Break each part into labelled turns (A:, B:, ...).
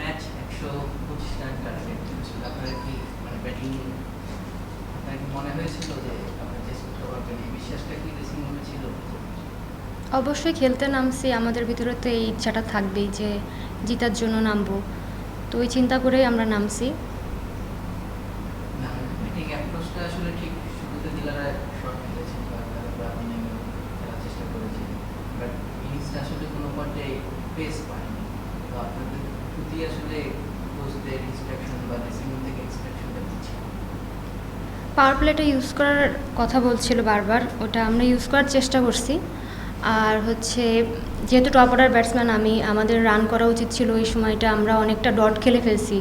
A: Match একশো পঁচিশ run target ছিল আপনারা কি মানে ব্যাটিং আপনার কি মনে হয়েছিল যে আপনার চেস করতে পারবেন এই বিশ্বাসটা কি ড্রেসিং রুমে ছিল।
B: অবশ্যই খেলতে নামছি আমাদের ভিতরে তো এই ইচ্ছাটা থাকবেই যে জিতার জন্য নামবো। তো ওই চিন্তা করেই আমরা নামছি।
A: চেষ্টা বাট ইনিংসটা আসলে কোনো পর্যায়ে পেস পায়নি তো আপনাদের আসলে ইন্সট্রাকশন বা থেকে ইন্সট্রাকশনটা দিচ্ছে।
B: পাওয়ার প্লেটা ইউজ করার কথা বলছিল বারবার, ওটা আমরা ইউজ করার চেষ্টা করছি। আর হচ্ছে, যেহেতু টপ অর্ডার ব্যাটসম্যান আমি, আমাদের রান করা উচিত ছিল ওই সময়টা আমরা অনেকটা ডট খেলে ফেলছি।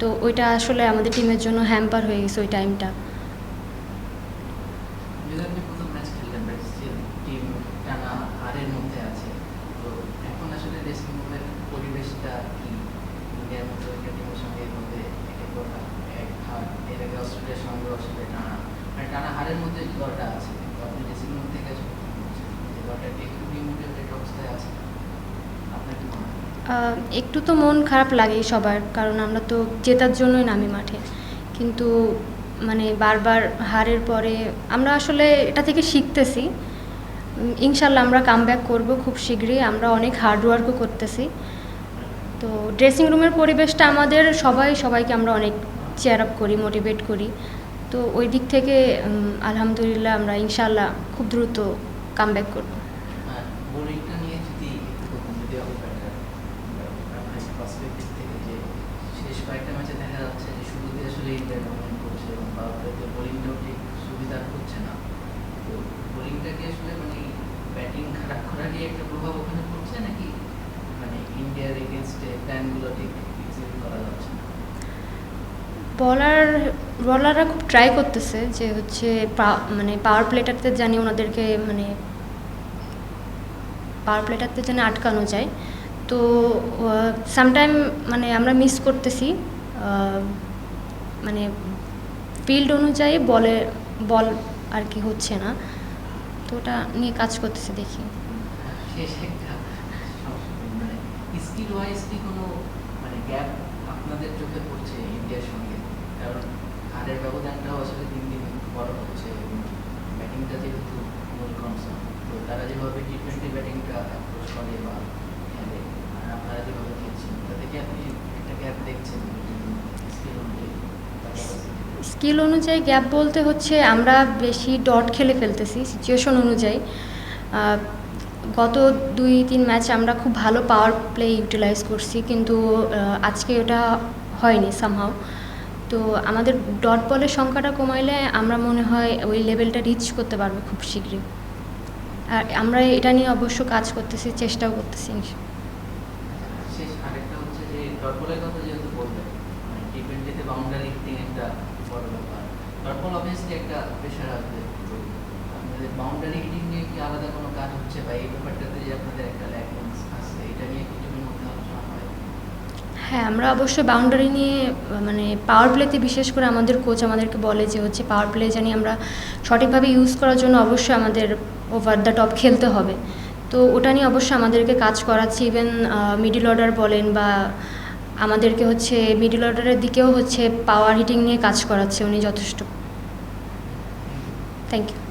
B: তো ওইটা আসলে আমাদের টিমের জন্য হ্যাম্পার হয়ে গেছে ওই টাইমটা
A: যদি আপনি প্রথম ম্যাচ খেললেন বাট স্টিল টিম টানা হারের মধ্যে আছে তো এখন আসলে ড্রেসিং রুমের পরিবেশটা কি ইন্ডিয়ার মতো একটা টিমের সঙ্গে এর মধ্যে একের পর এক হার এর আগে অস্ট্রেলিয়ার টানা। মানে টানা মধ্যে আছে, আপনি ড্রেসিং রুম থেকে একটু ডিমোটিভেটেড অবস্থায় আছে আপনার কি মনে
B: একটু তো মন খারাপ লাগেই সবার, কারণ আমরা তো জেতার জন্যই নামি মাঠে। কিন্তু মানে বারবার হারের পরে আমরা আসলে এটা থেকে শিখতেছি। ইনশাল্লাহ আমরা কাম ব্যাক করব খুব শীঘ্রই, আমরা অনেক হার্ডওয়ার্কও করতেছি। তো ড্রেসিং রুমের পরিবেশটা আমাদের সবাই, সবাইকে আমরা অনেক চেয়ার আপ করি মোটিভেট করি। তো ওই দিক থেকে আলহামদুলিল্লাহ আমরা ইনশাল্লাহ খুব দ্রুত কাম ব্যাক করব
A: প্রভাব ওখানে পড়ছে নাকি? মানে ইন্ডিয়ার এগেনস্টে প্ল্যানগুলো ঠিক করা যাচ্ছে
B: বলার, বলাররা খুব ট্রাই করতেছে যে হচ্ছে মানে পাওয়ার প্লেটারতে জানি ওনাদেরকে মানে পাওয়ার প্লেটারতে জানি আটকানো যায়। তো সামটাইম মানে আমরা মিস করতেছি মানে ফিল্ড অনুযায়ী বলে, বল আর কি হচ্ছে না। তো ওটা নিয়ে কাজ করতেছি দেখি।
A: মানে স্কিল ওয়াইজ কি কোনো মানে গ্যাপ আপনাদের চোখে পড়ছে ইন্ডিয়ার সঙ্গে? স্কিল অনুযায়ী
B: গ্যাপ বলতে হচ্ছে আমরা বেশি ডট খেলে ফেলতেছি সিচুয়েশন অনুযায়ী। গত দুই, তিন ম্যাচ আমরা খুব ভালো পাওয়ার প্লে ইউটিলাইজ করছি, কিন্তু আজকে ওটা হয়নি সামহাও তো আমাদের ডট বলের সংখ্যাটা কমাইলে আমরা মনে হয় ওই লেভেলটা রিচ করতে পারব খুব শীঘ্রই। আর আমরা এটা নিয়ে অবশ্য কাজ করতেছি, চেষ্টাও করতেছি
A: বললেন মানে বাউন্ডারি হিটিং বাউন্ডারি নিয়ে কি আলাদা কোনো কাজ হচ্ছে বা এই ব্যাপারটাতে আপনাদের একটা ল্যাকিংস আছে এটা নিয়ে কি টিমের মধ্যে আলোচনা হয়
B: হ্যাঁ আমরা অবশ্যই বাউন্ডারি নিয়ে মানে পাওয়ার প্লেতে বিশেষ করে আমাদের কোচ আমাদেরকে বলে যে হচ্ছে পাওয়ার প্লে জানি আমরা সঠিকভাবে ইউজ করার জন্য অবশ্যই আমাদের ওভার দ্য টপ খেলতে হবে। তো ওটা নিয়ে অবশ্যই আমাদেরকে কাজ করাচ্ছে ইভেন মিডিল অর্ডার বলেন বা আমাদেরকে হচ্ছে মিডিল অর্ডারের দিকেও হচ্ছে পাওয়ার হিটিং নিয়ে কাজ করাচ্ছে উনি যথেষ্ট। Thank you